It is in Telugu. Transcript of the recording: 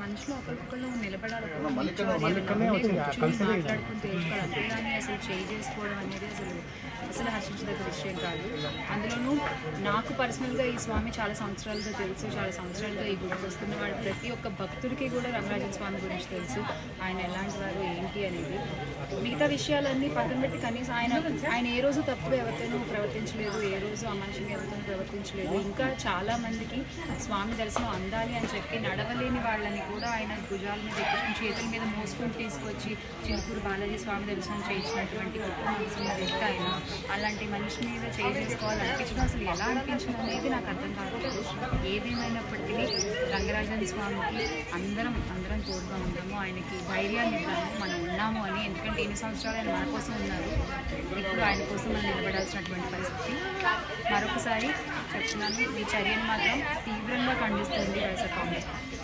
మనుషులు ఒకరికొకళ్ళు నిలబడాలి తెలుసుకోవాలి అంతేగాని అసలు చేయి చేసుకోవడం అనేది అసలు అసలు హర్షించదగ్గ విషయం కాదు. అందులోనూ నాకు పర్సనల్గా ఈ స్వామి చాలా సంవత్సరాలుగా తెలుసు చాలా సంవత్సరాలుగా ఈ గుడికి వస్తున్న వాడు. ప్రతి ఒక్క భక్తుడికి కూడా రంగరాజన్ స్వామి గురించి తెలుసు. ఆయన ఎలాంటి వారు ఏంటి అనేది మిగతా విషయాలన్నీ పక్కన పెట్టి కనీసం ఆయన ఆయన ఏ రోజు తప్పు ఎవరితోనూ ప్రవర్తించలేదు ఏ రోజు ఆ మనిషిని ఎవరితోనూ ప్రవర్తించలేదు. ఇంకా చాలా మందికి స్వామి దర్శనం అందాలి అని చెప్పి నడవలేని వాళ్ళని కూడా ఆయన భుజాల మీద ఎక్కించి చేతుల మీద మోసుకొని తీసుకొచ్చి చిలుకూరు బాలాజీ స్వామి దర్శనం చేయించినటువంటి గొప్ప మనసున్న వ్యక్తి ఆయన. అలాంటి మనిషి మీద చేయి చేసుకోవాలి అనిపించడం అసలు ఎలా అనిపించింది అనేది నాకు అర్థం కావట్లేదు ఏదేమైనప్పటికీ రంగరాజన్ స్వామికి అందరం అందరం తోడుగా ఉన్నాము. ఆయనకి ధైర్యాన్ని ఇద్దాము మనం ఉన్నాము అని. ఎందుకంటే ఎన్ని సంవత్సరాలు ఆయన మన కోసం ఉన్నారు. ఇప్పుడు ఆయన కోసం మనం నిలబడాల్సినటువంటి పరిస్థితి. మరొకసారి చెప్తున్నాను మీ చర్యను మాత్రం తీవ్రంగా ఖండిస్తుంది వైఎస్ఆర్ కాంగ్రెస్ పార్టీ.